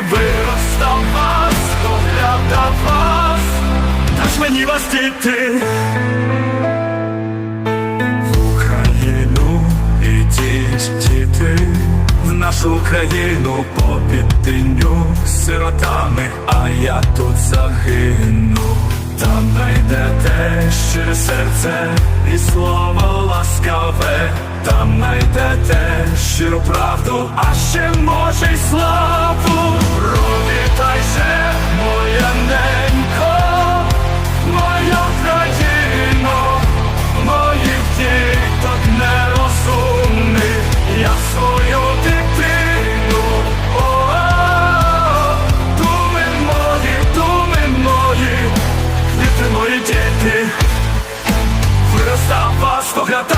виростав вас, поглядав вас, Даш мені вас діти. В Україну ідіть, діти, в нашу Україну по підтиню сиротами, а я тут загину. Там найдете щире серце і слово ласкаве, там найдете щиру правду, а ще може й славу. Просто гляда.